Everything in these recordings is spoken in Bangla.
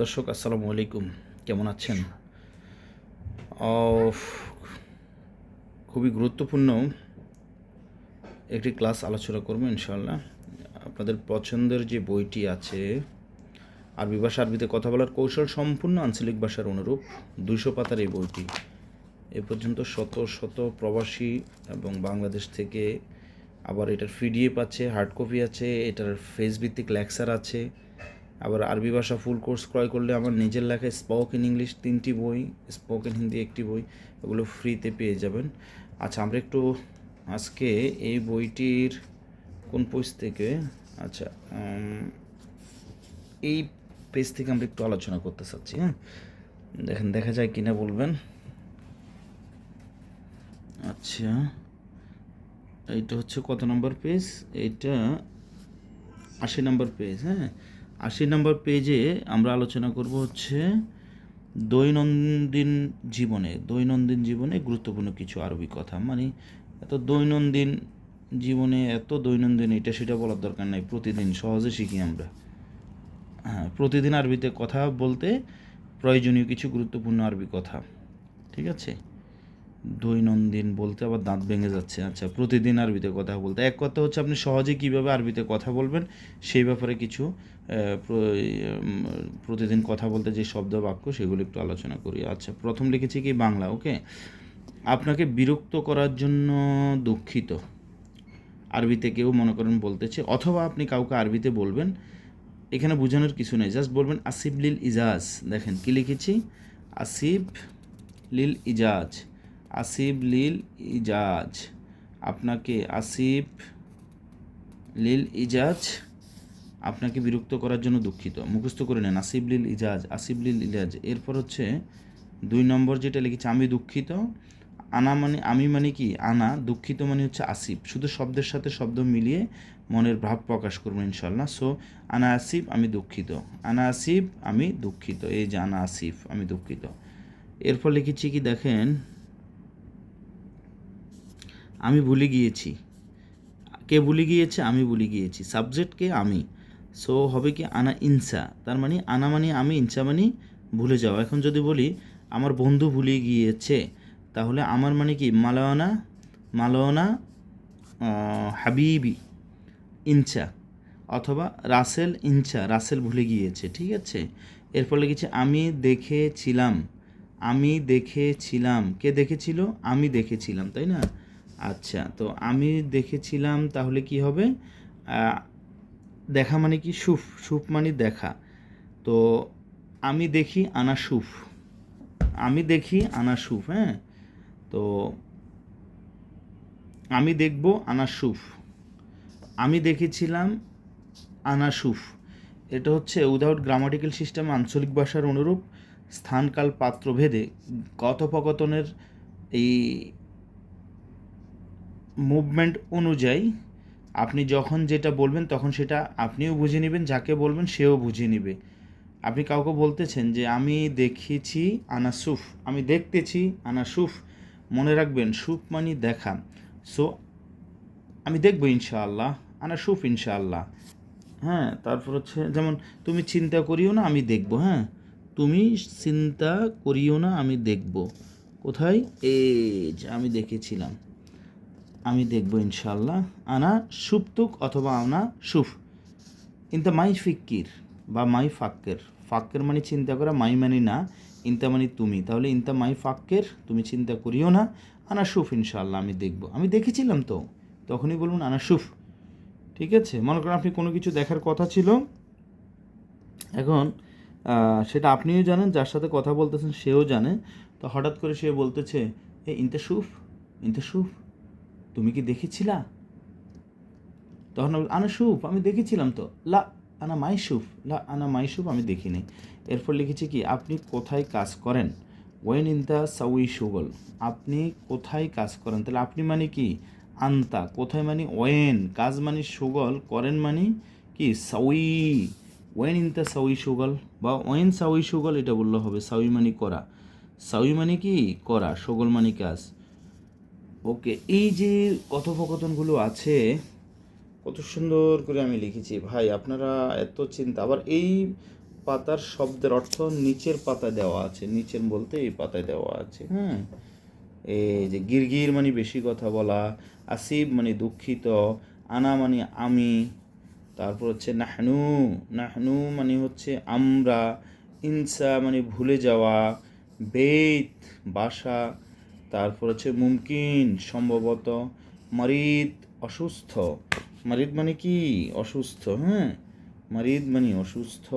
দর্শক, আসসালামু আলাইকুম। কেমন আছেন? খুবই গুরুত্বপূর্ণ একটি ক্লাস আলোচনা করব ইনশাল্লাহ আপনাদের পছন্দের যে বইটি আছে, আরবি ভাষা আরবিতে কথা বলার কৌশল সম্পূর্ণ আঞ্চলিক ভাষার অনুরূপ, দুইশো পাতার এই বইটি। এ পর্যন্ত শত শত প্রবাসী এবং বাংলাদেশ থেকে আবার এটার পিডিএফ আছে, হার্ড কপি আছে, এটার ফেস ভিত্তিক লেকচার আছে আবার আরবি ভাষা ফুল কোর্স ক্রয় করলে আমার নিজের লেখায় স্পোকেন ইংলিশ তিনটি বই স্পোকেন হিন্দি একটি বই, এগুলো ফ্রিতে পেয়ে যাবেন। আচ্ছা আমরা একটু আজকে এই বইটির কোন পেজ থেকে? আচ্ছা এই পেজ থেকে আমরা একটু আলোচনা করতে চাচ্ছি হ্যাঁ? দেখেন, দেখা যায় কিনা বলবেন? আচ্ছা এইটা হচ্ছে কত নম্বর পেজ এইটা আশি নম্বর পেজ হ্যাঁ? আশি নম্বর পেজে আমরা আলোচনা করব হচ্ছে দৈনন্দিন জীবনে দৈনন্দিন জীবনে গুরুত্বপূর্ণ কিছু আরবি কথা। মানে এত দৈনন্দিন জীবনে, এত দৈনন্দিন এটা সেটা বলার দরকার নাই, প্রতিদিন, সহজে শিখি আমরা। হ্যাঁ প্রতিদিন আরবিতে কথা বলতে প্রয়োজনীয় কিছু গুরুত্বপূর্ণ আরবি কথা, ঠিক আছে? দৈনন্দিন বলতে আবার দাঁত ভেঙে যাচ্ছে। আচ্ছা প্রতিদিন আরবিতে কথা বলতে। এক কথা হচ্ছে, আপনি সহজে কীভাবে আরবিতে কথা বলবেন, সেই ব্যাপারে কিছু প্রতিদিন কথা বলতে যে শব্দ, বাক্য, সেগুলো একটু আলোচনা করি। আচ্ছা প্রথম লিখেছি কি? বাংলা, ওকে? আপনাকে বিরক্ত করার জন্য দুঃখিত। আরবিতে কেউ মনে করেন বলতেছে, অথবা আপনি কাউকে আরবিতে বলবেন, এখানে বোঝানোর কিছু নেই। জাস্ট বলবেন, আসিফ লিল ইজাজ। দেখেন, কি লিখেছি? আসিফ লিল ইজাজ। আসিফ লিল ইজাজ। আপনাকে আসিফ লিল ইজাজ আপনাকে বিরক্ত করার জন্য দুঃখিত। মুখস্থ করে নেন, আসিফ লিল ইজাজ, আসিফ লিল ইজাজ। এরপর হচ্ছে দুই নম্বর যেটা লিখেছি, আমি দুঃখিত। আনা মানে আমি মানে কি? আনা, দুঃখিত মানে হচ্ছে আসিফ। শুধু শব্দের সাথে শব্দ মিলিয়ে মনের ভাব প্রকাশ করবেন ইনশাল্লাহ সো আনা আসিফ, আমি দুঃখিত। আনা আসিফ, আমি দুঃখিত। এই যে আনা আসিফ, আমি দুঃখিত। এরপর লিখেছি কি, দেখেন আমি ভুলে গিয়েছি। কে ভুলে গিয়েছে? আমি ভুলে গিয়েছি। সাবজেক্ট কে আমি। সো হবে কি আনা ইনসা। তার মানে আনা মানে আমি ইনসা মানে ভুলে যাওয়া। এখন যদি বলি আমার বন্ধু ভুলে গিয়েছে তাহলে আমার মানে কি? মালাওয়ানা আহ, হাবিবি ইনচা অথবা রাসেল ইনচা রাসেল ভুলে গিয়েছে ঠিক আছে? এরপর লিখেছে আমি দেখেছিলাম। আমি দেখেছিলাম। কে দেখেছিল? আমি দেখেছিলাম তাই না? আচ্ছা তো আমি দেখেছিলাম তাহলে কি হবে? দেখা মানে কি সুফ সুফ মানে দেখা। তো আমি দেখি আনা সুফ। আমি দেখি আনা সুফ হ্যাঁ? তো আমি দেখব আনা সুফ। আমি দেখেছিলাম আনাসুফ এটা হচ্ছে উইদাউট গ্রামাটিক্যাল সিস্টেম আঞ্চলিক ভাষার অনুরূপ স্থানকাল পাত্রভেদে কথোপকথনের এই মুভমেন্ট অনুযায়ী আপনি যখন যেটা বলবেন, তখন সেটা আপনিও বুঝে নেবেন, যাকে বলবেন সেও বুঝে নেবে। আপনি কাউকে বলতেছেন যে, আমি দেখেছি আনাসুফ, আমি দেখতেছি আনাসুফ, মনে রাখবেন সুফ মানে দেখা। সো আমি দেখব ইনশাআল্লাহ আনা সুফ ইনশাআল্লাহ। হ্যাঁ তারপর হচ্ছে যেমন, তুমি চিন্তা করিও না, আমি দেখব। হ্যাঁ তুমি চিন্তা করিও না, আমি দেখব। কোথায়? এই যে, আমি দেখেছিলাম। আমি দেখব ইনশাল্লাহ আনা সুপ্তুক অথবা আনা সুফ ইনতা মাই ফিক্কির বা মাই ফাক্কের। ফাক্কের মানে চিন্তা করা, মাই মানে না, ইনতা মানে তুমি। তাহলে ইনতা মাই ফাক্কের, তুমি চিন্তা করিও না, আনা সুফ ইনশাল্লাহ আমি দেখব। আমি দেখেছিলাম তো, তখনই বলুন আনা সুফ ঠিক আছে? মনে করেন আপনি কোনো কিছু দেখার কথা ছিল। এখন সেটা আপনিও জানেন, যার সাথে কথা বলতেছেন সেও জানে। তো হঠাৎ করে সে বলতেছে, এ, ইনতা সুফ ইনতা সুফ তুমি কি দেখেছিলা? তখন আনা সুফ, আমি দেখেছিলাম তো। লা আনা মাইসুফ, লা আনা মাইসুফ আমি দেখিনি। এরপর লিখেছি কি, আপনি কোথায় কাজ করেন? ওয়েন ইন দ্য সাউই সুগল, আপনি কোথায় কাজ করেন? তাহলে আপনি মানে কি? আন্তা, কোথায় মানে? ওয়েন, কাজ মানে সুগল, করেন মানে কি? সাউই। ওয়েন ইন দ্য সাউই সুগল, বা ওয়েন সাউই সুগল এটা বললে হবে, সাউই মানে করা। সাউই মানে কি? করা, সুগল মানে কাজ। ওকে, এই যে কথোপকথনগুলো আছে, কত সুন্দর করে আমি লিখেছি। ভাই, আপনারা এত চিন্তা। আবার এই পাতার শব্দের অর্থ নিচের পাতায় দেওয়া আছে। নিচের বলতে এই পাতায় দেওয়া আছে। হ্যাঁ এই যে গিরগির মানে বেশি কথা বলা, আসিব মানে দুঃখিত, আনা মানে আমি, তারপর হচ্ছে নাহনু। নাহনু মানে হচ্ছে আমরা, ইনসা মানে ভুলে যাওয়া বেত বাসা। তারপর হচ্ছে মুমকিন, সম্ভবত মারিদ অসুস্থ। মারিদ মানে কি? অসুস্থ হ্যাঁ? মারিদ মানে অসুস্থ,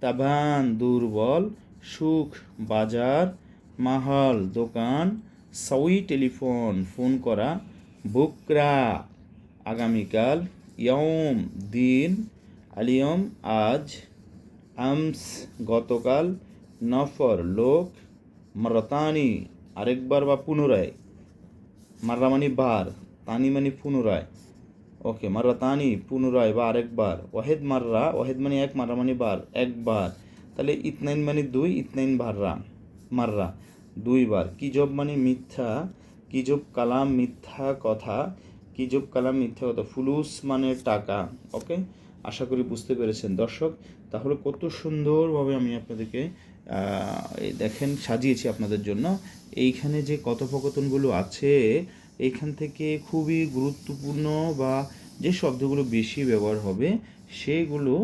তাবান, দুর্বল, সুখ, বাজার, মাহাল, দোকান সাউই টেলিফোন, ফোন করা, বুকরা, আগামীকাল ইয়ম দিন, আলিয়ম, আজ, আমস, গতকাল, নফর, লোক, মারতানি। আরেকবার বা পুনরায়। মাররা মানে বার তানি মানে পুনরায়। ওকে মাররা তানি পুনরায় বা আরেকবার। ওয়াহেদ মাররা, ওয়াহেদ মানে এক মাররা মানে বার, একবার। তাহলে ইতনাইন মানে দুই, ইতনাইন ভাররা মাররা, দুইবার। কিজব মানে মিথ্যা কিজব কালাম মিথ্যা কথা কিজব কালাম মিথ্যা কথা, ফুলুস মানে টাকা। ওকে, আশা করি বুঝতে পেরেছেন। দর্শক তাহলে কত সুন্দরভাবে আমি আপনাদেরকে দেখেন সাজিয়েছি আপনাদের জন্য। এইখানে যে কথোপকথনগুলো আছে, এইখান থেকে খুবই গুরুত্বপূর্ণ বা যে শব্দগুলো বেশি ব্যবহার হবে, সেগুলো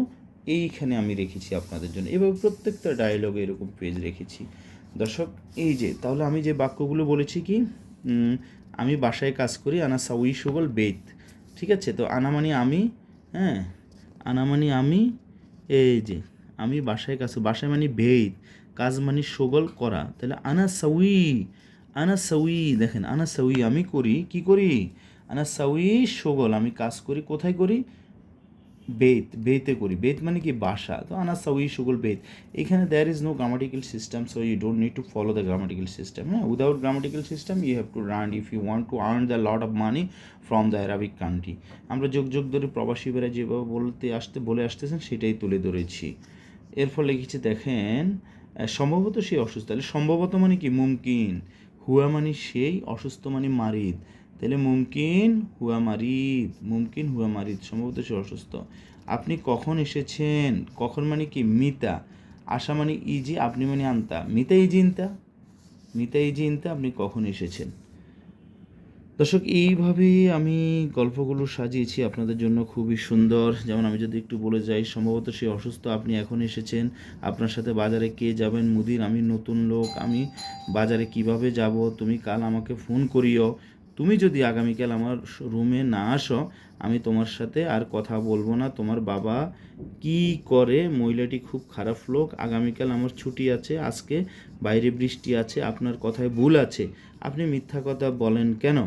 এইখানে আমি রেখেছি আপনাদের জন্য। এভাবে প্রত্যেকটা ডায়লগে এরকম পেজ রেখেছি। দর্শক, এই যে, তাহলে আমি যে বাক্যগুলো বলেছি কি আমি বাসায় কাজ করি, আনা সাউই সুগল বেত, ঠিক আছে? তো আনা মানে আমি হ্যাঁ? আনা মানে আমি এই যে, আমি বাসায় কাজ বাসায় মানে ভেদ কাজ মানে সগল করা। তাহলে আনা সাউই আনা সাউই, দেখেন, আনা সাউই আমি করি, কি করি? আনা সাউই সগল, আমি কাজ করি, কোথায় করি? বেত, বেতে করি। বেত মানে কি? বাসা। তো আনা সাউই সুগুল বেত। এখানে there is no grammatical system so you don't need to follow the grammatical system হ্যাঁ without grammatical system you have to run if you want to earn the lot of money from the Arabic country আমরা যোগ যোগ ধরে প্রবাসী বেড়া যেভাবে বলতে আসতে, বলে আসতেছেন, সেটাই তুলে ধরেছি। এর ফলে কিছু দেখেন সম্ভবত সেই অসুস্থ। তাহলে সম্ভবত মানে কি? মুমকিন। হুয়া মানে সেই, অসুস্থ মানে মারিদ। তাহলে মুমকিন হুয়া মারিদ, মুমকিন হুয়া মারিদ, সম্ভবত সে অসুস্থ। আপনি কখন এসেছেন? কখন মানে কি? মিতা। আশা মানে ইজি, আপনি মানে আনতা। মিতা ইজি ইনতা মিতা ইজি ইনতা আপনি কখন এসেছেন? দর্শক এইভাবেই আমি গল্পগুলো সাজিয়েছি আপনাদের জন্য খুবই সুন্দর। যেমন আমি যদি একটু বলে যাই, সম্ভবত সে অসুস্থ, আপনি এখন এসেছেন। আপনার সাথে বাজারে কে যাবেন? মুদির, আমি নতুন লোক। আমি বাজারে কীভাবে যাব? তুমি কাল আমাকে ফোন করিও। তুমি যদি আগামীকাল আমার রুমে না আসো, আমি তোমার সাথে আর কথা বলব না। তোমার বাবা কি করে? মহিলাটি খুব খারাপ লোক। আগামীকাল আমার ছুটি আছে, আজকে বাইরে বৃষ্টি আছে, আপনার কথায় ভুল আছে। আপনি মিথ্যা কথা বলেন কেন?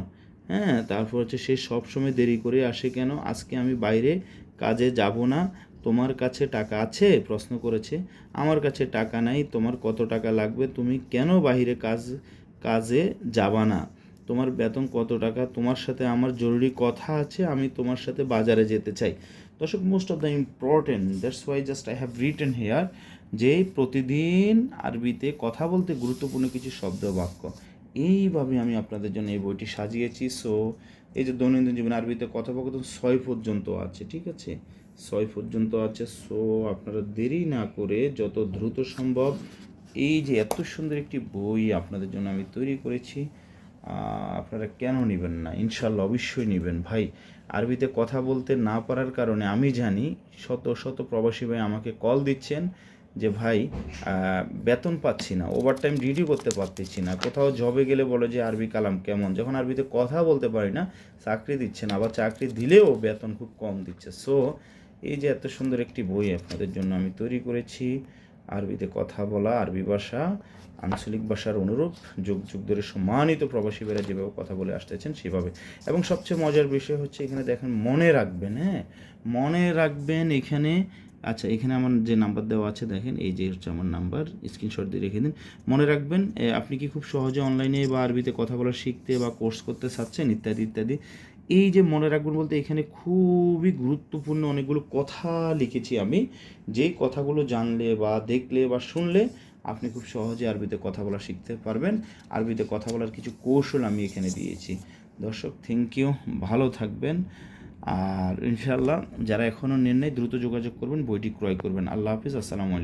হ্যাঁ তারপর হচ্ছে সে সবসময় দেরি করে আসে কেন? আজকে আমি বাইরে কাজে যাব না। তোমার কাছে টাকা আছে? প্রশ্ন করেছে। আমার কাছে টাকা নাই। তোমার কত টাকা লাগবে? তুমি কেন বাইরে কাজ, কাজে যাবা না? তোমার বেতন কত টাকা? তোমার সাথে আমার জরুরি কথা আছে, আমি তোমার সাথে বাজারে যেতে চাই। দর্শক most of the important that's why just I have written here যে প্রতিদিন আরবিতে কথা বলতে গুরুত্বপূর্ণ কিছু শব্দ বাক্য। এইভাবে আমি আপনাদের জন্য এই বইটি সাজিয়েছি। সো এই যে দৈনন্দিন জীবন আরবিতে কথোপকথন ছয় পর্যন্ত আছে, ঠিক আছে? ছয় পর্যন্ত আছে। সো আপনারা দেরি না করে যত দ্রুত সম্ভব এই যে এত সুন্দর একটি বই আপনাদের জন্য আমি তৈরি করেছি। আপনারা কেন নেবেন না? ইনশাল্লাহ অবশ্যই নেবেন। ভাই, আরবিতে কথা বলতে না পারার কারণে আমি জানি, শত শত প্রবাসী ভাই আমাকে কল দিচ্ছেন যে, ভাই বেতন পাচ্ছি না ওভার টাইম ডিউটি করতে পারতেছি না। কোথাও জবে গেলে বলে যে, আরবি কালাম কেমন যখন আরবিতে কথা বলতে পারি না, চাকরি দিচ্ছে না আবার চাকরি দিলেও বেতন খুব কম দিচ্ছে। সো এই যে এত সুন্দর একটি বই আপনাদের জন্য আমি তৈরি করেছি। আরবিতে কথা বলা, আরবি ভাষা, আঞ্চলিক ভাষার অনুরূপ যুগ যুগ ধরে সম্মানিত প্রবাসীরা যেভাবে কথা বলে আসতেছেন সেভাবে। এবং সবচেয়ে মজার বিষয় হচ্ছে এখানে দেখেন মনে রাখবেন হ্যাঁ? মনে রাখবেন এখানে আচ্ছা এখানে আমার যে নাম্বার দেওয়া আছে দেখেন, এই যে হচ্ছে আমার নাম্বার স্ক্রিনশট দিয়ে রেখে দিন। মনে রাখবেন আপনি কি খুব সহজে অনলাইনে বা আরবিতে কথা বলা শিখতে বা কোর্স করতে চাচ্ছেন, ইত্যাদি ইত্যাদি? এই যে মনে রাখবেন বলতে এখানে খুবই গুরুত্বপূর্ণ অনেকগুলো কথা লিখেছি আমি। যেই কথাগুলো জানলে বা দেখলে বা শুনলে আপনি খুব সহজে আরবিতে কথা বলা শিখতে পারবেন। আরবিতে কথা বলার কিছু কৌশল আমি এখানে দিয়েছি। দর্শক থ্যাংক ইউ ভালো থাকবেন। আর ইনশাআল্লাহ যারা এখনও নেন দ্রুত যোগাযোগ করবেন, বইটি ক্রয় করবেন। আল্লাহ হাফিজ, আসসালামু আলাইকুম।